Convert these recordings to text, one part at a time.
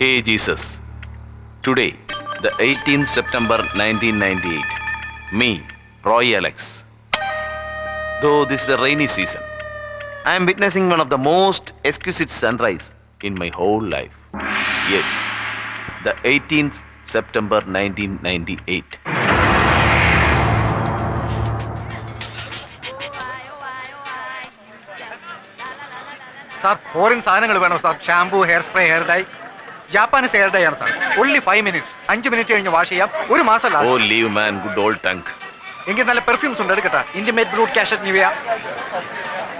Hey Jesus, today, the 18th September 1998, me, Roy Alex. Though this is a rainy season, I am witnessing one of the most exquisite sunrise in my whole life. Yes, the 18th September 1998. Sir foreign സാധനങ്ങൾ വേണോ sir shampoo hair spray hair dye Japanese hair dye ആണ് sir. Only five minutes അഞ്ച് minute കഴിഞ്ഞ് wash ചെയ്യാം. ഒരു മാസം oh leave man good old ടങ്ക്. എങ്കിൽ നല്ല പെർഫ്യൂംസ് ഉണ്ട്. എടുക്കട്ടെ. Intimate Brut Cachet Nivea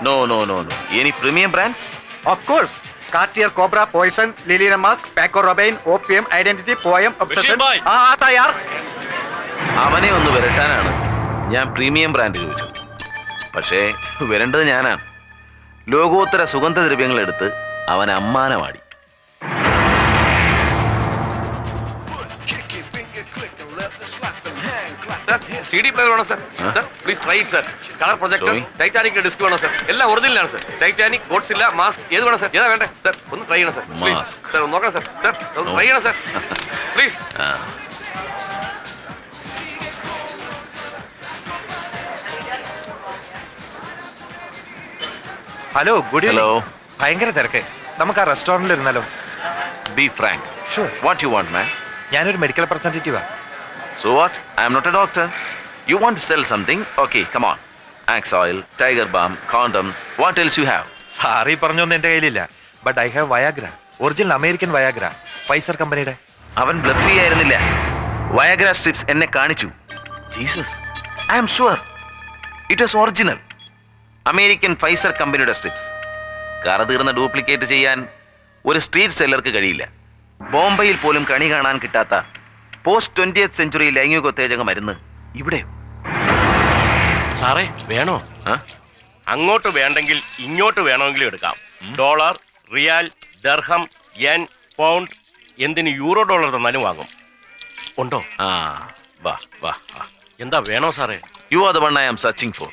no no no no any premium brands of course Cartier Cobra Poison ലിലിന mask Paco Rabanne Opium Identity Poem Obsession ആ ആ, തയ്യാർ അവനെ ഒന്ന് വരട്ടാനാണ്. ഞാൻ പ്രീമിയം ബ്രാൻഡ് ചോദിച്ചത് പക്ഷേ വരേണ്ടത് ഞാനാണ്. ലോകോത്തര സുഗന്ധദ്രവ്യങ്ങൾ എടുത്ത് അവൻ അമ്മാനമാടി സി ഡി പ്ലെയർ വേണം sir sir please try sir colour projector Titanic disc വേണം സർ എല്ലാം ഒറിജിനലാണ് സർ ടൈറ്റാനിക് ഗോഡ്സില്ല മാസ്ക് ഏത് വേണം സർ ഏതാ വേണ്ടേ? സർ ഒന്ന് ട്രൈ ചെയ്യണം സർ Mask. സർ ഒന്ന് നോക്കണം സർ സർ ഒന്ന് ട്രൈ ചെയ്യണം sir please hello good hello ഭയങ്കര തിരക്ക്. നമുക്ക് ആ റെസ്റ്റോറന്റിൽ ഇരുന്നാലോ? Be frank sure what you want man ഞാനൊരു medical റെപ്രസെന്റേറ്റീവാ so what I am not a doctor you want sell something okay come on Axe oil Tiger Balm condoms what else you have sorry പറഞ്ഞൊന്നും എന്റെ കയ്യിലില്ല. But I have Viagra original American Viagra Pfizer കമ്പനിയുടെ അവൻ bluff ആയിരുന്നില്ല. Viagra strips എന്നെ കാണിച്ചു. Jesus I am sure it was original American Pfizer കമ്പനിയുടെ strips കറ തീർന്ന ഡ്യൂപ്ലിക്കേറ്റ് ചെയ്യാൻ ഒരു സ്ട്രീറ്റ് സെല്ലർക്ക് കഴിയില്ല. ബോംബെയിൽ പോലും കണി കാണാൻ കിട്ടാത്ത പോസ്റ്റ് ട്വന്റിയത്ത് സെഞ്ചുറി ലൈംഗികോത്തേജക മരുന്ന് ഇവിടെ സാറേ വേണോ? അങ്ങോട്ട് വേണ്ടെങ്കിൽ ഇങ്ങോട്ട് വേണമെങ്കിലും എടുക്കാം. Dollar riyal dirham yen pound എന്തിന് യൂറോ ഡോളർ തന്നാലും വാങ്ങും. ഉണ്ടോ? ആ. വാ വാ വാ. എന്താ വേണോ സാറേ? You are the one I am searching for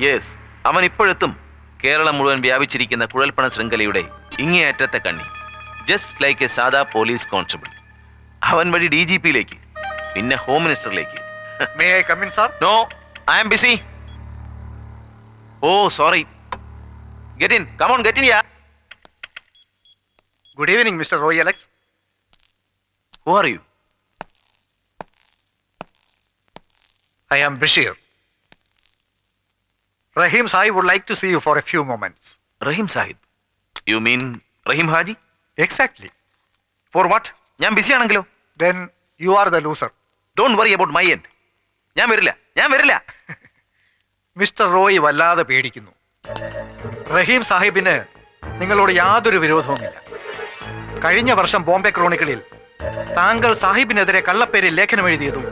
yes അവൻ ഇപ്പോഴെത്തും കേരളം മുഴുവൻ വ്യാപിച്ചിരിക്കുന്ന കുഴൽപ്പണ ശൃംഖലയുടെ ഇങ്ങേയറ്റത്തെ കണ്ണി. ജസ്റ്റ് ലൈക്ക് എ സാധാ പോലീസ് കോൺസ്റ്റബിൾ അവൻ വഴി ഡി ജി പിയിലേക്ക് പിന്നെ home മിനിസ്റ്ററിലേക്ക് may I come in sir no I am busy oh sorry get in come on get in ya good evening Mister Roy Alex who are you I am Bashir. Rahim sahib would like to see you for a few moments Rahim sahib? You mean Rahim Haji? Exactly for what ഞാൻ busy ആണെങ്കിലോ? Then you are the loser don't worry about my end ഞാൻ വരില്ല. ഞാൻ വരില്ല. Mister Roy വല്ലാതെ പേടിക്കുന്നു. റഹീം സാഹിബിന് നിങ്ങളോട് യാതൊരു വിരോധവുമില്ല. കഴിഞ്ഞ വർഷം ബോംബെ ക്രോണിക്കളിൽ താങ്കൾ സാഹിബിനെതിരെ കള്ളപ്പേരിൽ ലേഖനം എഴുതിയതും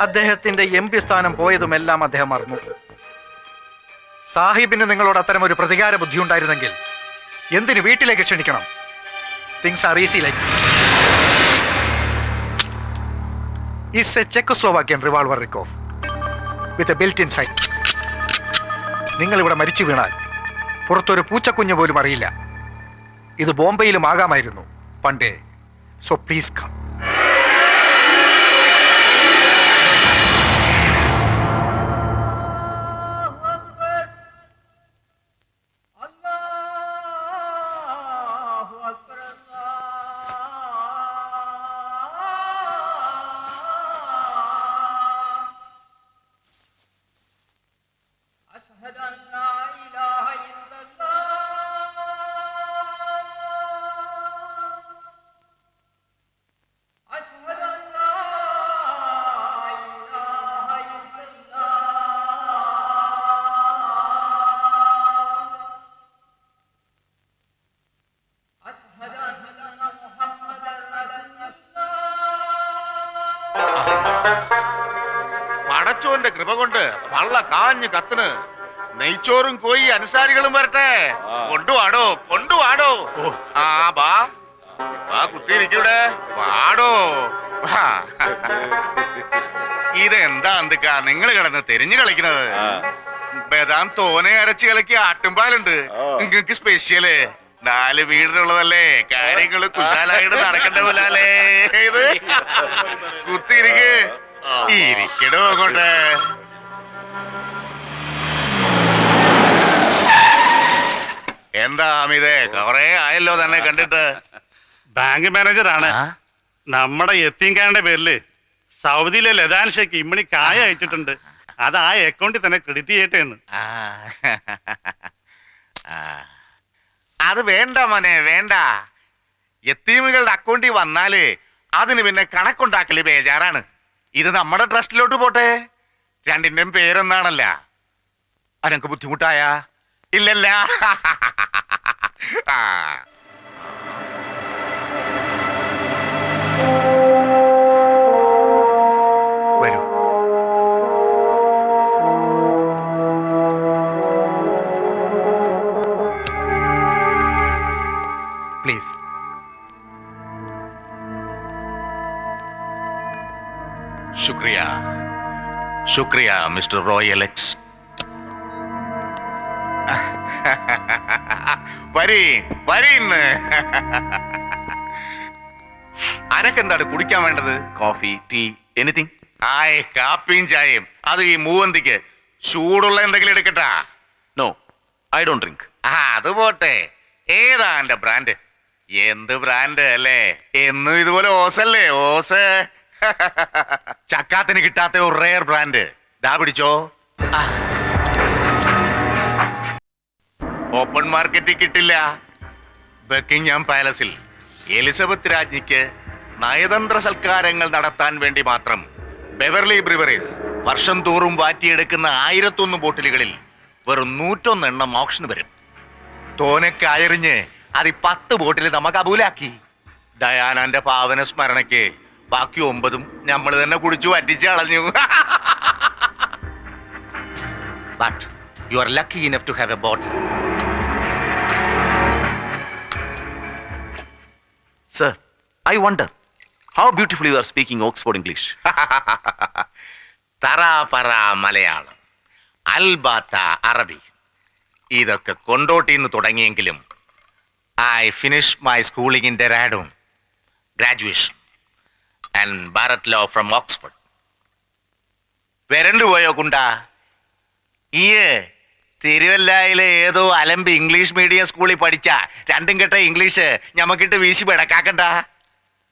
അദ്ദേഹത്തിന്റെ എം പി സ്ഥാനം പോയതുമെല്ലാം അദ്ദേഹം മറന്നു. സാഹിബിന് നിങ്ങളോട് അത്തരം ഒരു പ്രതികാര ബുദ്ധി ഉണ്ടായിരുന്നെങ്കിൽ എന്തിന് വീട്ടിലേക്ക് ക്ഷണിക്കണം? Things are easy like is a Czechoslovakian revolver Ricoff with a built in sight നിങ്ങൾ ഇവിടെ മരിച്ചു വീണാൽ പുറത്തൊരു പൂച്ചക്കുഞ്ഞ് പോലും അറിയില്ല. ഇത് ബോംബെയിലും ആകാമായിരുന്നു പണ്ടേ. സോ പ്ലീസ് കം പടച്ചോന്റെ കൃപ കൊണ്ട് വള്ള കാഞ്ഞു കത്തിന് നെയ്ച്ചോറും കോയി അനുസാരികളും വരട്ടെ. കൊണ്ടുവാടോ കൊണ്ടുവാടോ. ആ ബാ ബാ കുത്തിയിരിക്കൂടെ വാടോ. വാ. ഇതെന്താ എന്തൊക്കാ നിങ്ങൾ കിടന്ന് തെരഞ്ഞു കളിക്കുന്നത്. ബദാം തോനെ അരച്ച് കലക്കി ആട്ടുംപാലുണ്ട്. നിങ്ങൾക്ക് സ്പെഷ്യൽ നാല് വീടിനുള്ളതല്ലേ? കാര്യങ്ങൾ കുശാലായിട്ട് നടക്കണ്ട പോലാലേ ഇത് കുത്തിരിക്ക് ഇരിക്കടോ അങ്ങോട്ട്. എന്താ അമിതേ? കൊറേ ആയല്ലോ തന്നെ കണ്ടിട്ട്. ബാങ്ക് മാനേജറാണ് ആ? നമ്മുടെ എത്തിങ്കാരന്റെ പേരിൽ സൗദിയിലെ ലതാൻ ഷേക്ക് ഇമ്മണി കായ അയച്ചിട്ടുണ്ട്. അത് ആ അക്കൗണ്ടിൽ തന്നെ ക്രെഡിറ്റ് ചെയ്യട്ടെ എന്ന്. ആ. ആ. അത് വേണ്ട മോനെ വേണ്ട. എത്തീമുകളുടെ അക്കൗണ്ടിൽ വന്നാൽ അതിന് പിന്നെ കണക്കുണ്ടാക്കൽ ബേജാറാണ്. ഇത് നമ്മുടെ ട്രസ്റ്റിലോട്ട് പോട്ടെ. രണ്ടിന്റെയും പേരൊന്നാണല്ല. അനക്ക് ബുദ്ധിമുട്ടായ? ഇല്ലല്ല. ആ. ശുക്രിയ. ശുക്രിയ മിസ്റ്റർ റോയ് അലക്സ്. വരീ വരീന്ന് അനക്കെന്താണ് കുടിക്കാൻ വേണ്ടത്? കോഫി ടീ എനിത്തിങ് ആയ് കാപ്പിയും ചായയും. അത് ഈ മൂവന്തിക്ക് ചൂടുള്ള എന്തെങ്കിലും എടുക്കട്ടാ? നോ ഐ ഡോണ്ട് ഡ്രിങ്ക് ആ അത് പോട്ടെ. ഏതാ എന്റെ ബ്രാൻഡ്? എന്ത് ബ്രാൻഡ് അല്ലേ? എന്നും ഇതുപോലെ ഓസല്ലേ ഓസ്. ചക്കാത്തിന് കിട്ടാത്ത ഒരു റെയർ ബ്രാൻഡ് ദാ പിടിച്ചോ. ഓപ്പൺ മാർക്കറ്റിൽ കിട്ടില്ല. ബക്കിംഗ്ഹാം പാലസിൽ എലിസബത്ത് രാജ്ഞിക്ക് നയതന്ത്ര സൽക്കാരങ്ങൾ നടത്താൻ വേണ്ടി മാത്രം ബെവർലി ബ്രിവറീസ് വർഷം തോറും വാറ്റിയെടുക്കുന്ന ആയിരത്തൊന്ന് ബോട്ടിലുകളിൽ വെറും നൂറ്റൊന്ന് എണ്ണം ഓപ്ഷന് വരും. തോനെ അയറിഞ്ഞ് അത് പത്ത് ബോട്ടിൽ നമ്മ കബൂലാക്കി ഡയാനാന്റെ പാവന സ്മരണയ്ക്ക് ബാക്കി ഒമ്പതും നമ്മൾ തന്നെ കുടിച്ചു വറ്റിച്ച് കളഞ്ഞു. But you are lucky enough to have a bottle sir I wonder how beautiful you are speaking Oxford English തറ പറ മലയാളം. അൽബാത്ത അറബി. ഇതൊക്കെ കൊണ്ടോട്ടിന്ന് തുടങ്ങിയെങ്കിലും I finish my schooling in Dehradun graduation and bar at law from Oxford വരണ്ടു പോയോ കുണ്ട? ഈ തിരുവല്ലായിലെ ഏതോ അലമ്പ് ഇംഗ്ലീഷ് മീഡിയം സ്കൂളിൽ പഠിച്ച രണ്ടും കെട്ട ഇംഗ്ലീഷ് ഞമ്മക്കിട്ട് വീശി പിടക്കാക്കണ്ട.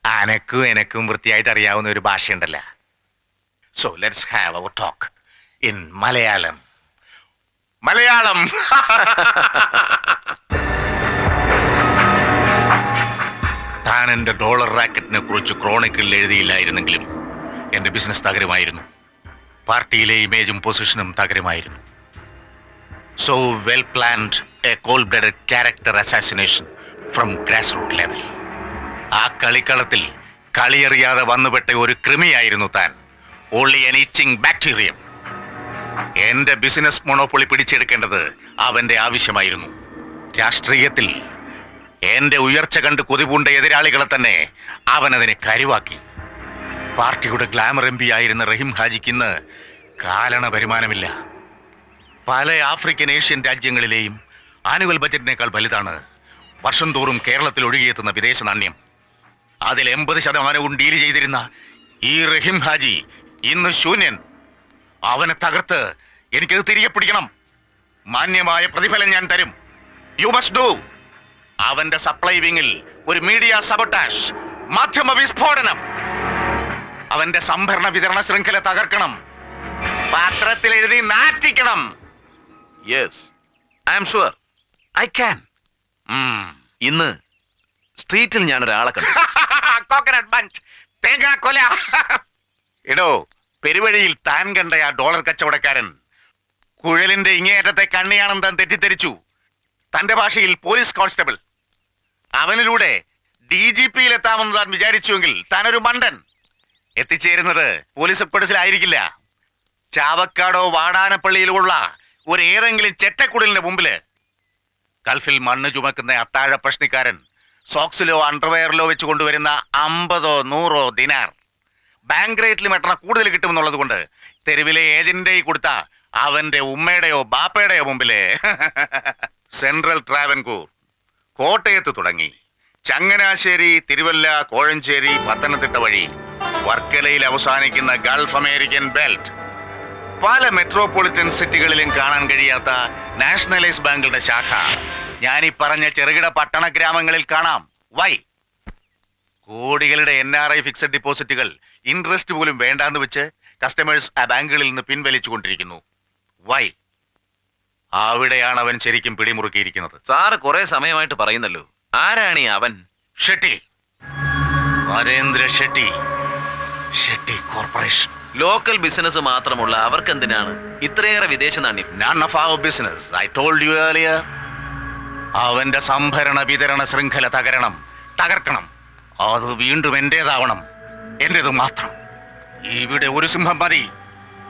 അനക്കും എനക്കും വൃത്തിയായിട്ട് അറിയാവുന്ന ഒരു ഭാഷയുണ്ടല്ല. So let's have our talk in Malayalam Malayalam. താൻ എന്റെ ഡോളർ റാക്കറ്റിനെ കുറിച്ച് ക്രോണിക്കിളിൽ എഴുതിയില്ലായിരുന്നെങ്കിലും എന്റെ ബിസിനസ് തകരമായിരുന്നു. പാർട്ടിയിലെ ഇമേജും പൊസിഷനും തകരമായിരുന്നു. So well planned a cold blooded character assassination from grass root level ആ കളിക്കളത്തിൽ കളിയറിയാതെ വന്നുപെട്ട ഒരു കൃമിയായിരുന്നു താൻ. ഓൺലി എൻ ഇച്ചിങ് ബാക്ടീരിയം എന്റെ ബിസിനസ് മൊണോപ്പൊളി പിടിച്ചെടുക്കേണ്ടത് അവന്റെ ആവശ്യമായിരുന്നു. രാഷ്ട്രീയത്തിൽ എന്റെ ഉയർച്ച കണ്ട് കൊതിപൂണ്ട എതിരാളികളെ തന്നെ അവൻ അതിനെ കരുവാക്കി. പാർട്ടിയുടെ ഗ്ലാമർ എം പി ആയിരുന്ന റഹീം ഹാജിക്ക് ഇന്ന് കാലണ വരുമാനമില്ല. പല ആഫ്രിക്കൻ ഏഷ്യൻ രാജ്യങ്ങളിലെയും ആനുവൽ ബജറ്റിനേക്കാൾ വലുതാണ് വർഷം തോറും കേരളത്തിൽ ഒഴുകിയെത്തുന്ന വിദേശ നാണ്യം. അതിൽ എൺപത് ശതമാനവും ഡീൽ ചെയ്തിരുന്ന ഈ റഹീം ഹാജി ഇന്ന് ശൂന്യൻ. അവനെ തകർത്ത് എനിക്കത് തിരികെ പിടിക്കണം. മാന്യമായ പ്രതിഫലം ഞാൻ തരും. യു മസ്റ്റ് ഡു അവന്റെ സപ്ലൈ വിങ്ങിൽ ഒരു മീഡിയ സബോട്ടാഷ് മാധ്യമ വിസ്ഫോടനം. അവന്റെ സംഭരണ വിതരണ ശൃംഖല തകർക്കണം. പാത്രത്തിൽ എഴുതി നാറ്റിക്കണം. Yes I am sure I can ഇന്ന് സ്ട്രീറ്റിൽ ഞാൻ ഒരാളെ കണ്ടു. കോക്കനട്ട് ബഞ്ച് തേങ്ങ കൊല. എടോ പെരുവഴിയിൽ താൻ കണ്ട ആ ഡോളർ കച്ചവടക്കാരൻ കുഴലിന്റെ ഇങ്ങേയറ്റത്തെ കണ്ണിയാണെന്ന് താൻ തെറ്റിദ്ധരിച്ചു. തന്റെ ഭാഷയിൽ പോലീസ് കോൺസ്റ്റബിൾ. അവനിലൂടെ ഡി ജി പിയിൽ എത്താമെന്ന് താൻ വിചാരിച്ചുവെങ്കിൽ താനൊരു മണ്ടൻ. എത്തിച്ചേരുന്നത് പോലീസ് പെടുസിലായിരിക്കില്ല ചാവക്കാടോ വാടാനപ്പള്ളിയിലുള്ള ഒരു ഏതെങ്കിലും ചെറ്റക്കുടലിന്റെ മുമ്പിൽ. ഗൾഫിൽ മണ്ണ് ചുമക്കുന്ന അത്താഴ പ്രശ്നക്കാരൻ സോക്സിലോ അണ്ടർവെയറിലോ വെച്ച് കൊണ്ടുവരുന്ന അമ്പതോ നൂറോ ദിനാർ. ബാങ്ക് റേറ്റിൽ മെട്ടണ കൂടുതൽ കിട്ടുമെന്നുള്ളത് കൊണ്ട് തെരുവിലെ ഏജന്റിന്റെ കൊടുത്ത അവന്റെ ഉമ്മയുടെയോ ബാപ്പയുടെയോ മുമ്പിലെ. സെൻട്രൽ ട്രാവൻകൂർ. കോട്ടയത്ത് തുടങ്ങി. ചങ്ങനാശ്ശേരി തിരുവല്ല കോഴഞ്ചേരി പത്തനംതിട്ട വഴി വർക്കലയിൽ അവസാനിക്കുന്ന ഗൾഫ് അമേരിക്കൻ ബെൽറ്റ്. പല മെട്രോപൊളിറ്റൻ സിറ്റികളിലും കാണാൻ കഴിയാത്ത നാഷണലൈസ് ബാങ്കുകളുടെ ശാഖ. ഞാൻ ഈ പറഞ്ഞ ചെറുകിട പട്ടണ ഗ്രാമങ്ങളിൽ കാണാം. വൈ? കോടികളുടെ എൻ ആർ ഐ ഫിക്സഡ് ഡിപ്പോസിറ്റുകൾ ഇൻട്രസ്റ്റ് പോലും വേണ്ടാന്ന് വെച്ച് കസ്റ്റമേഴ്സ് ആ ബാങ്കുകളിൽ നിന്ന് പിൻവലിച്ചുകൊണ്ടിരിക്കുന്നു. വൈ? അവിടെയാണ് അവൻ ശരിക്കും പിടിമുറുക്കിയിരിക്കുന്നത്. സാറ് കുറെ സമയമായിട്ട് പറയുന്നല്ലോ. ആരാണ് ഈ അവൻ? Shetty. Narendra Shetty. Shetty corporation. Local business മാത്രമുള്ള അവർക്ക് എന്തിനാണ് ഇത്രയേറെ വിദേശ നാണ്യം? Told you earlier. അവന്റെ സംഭരണ വിതരണ ശൃംഖല തകരണം തകർക്കണം. അത് വീണ്ടും എന്റേതാവണം. എന്റേത് മാത്രം. ഇവിടെ ഒരു സിംഹം മതി.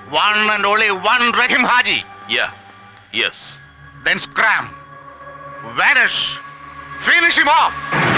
One and only one Rahim Haji ya yes then scram. Vanish. Finish him off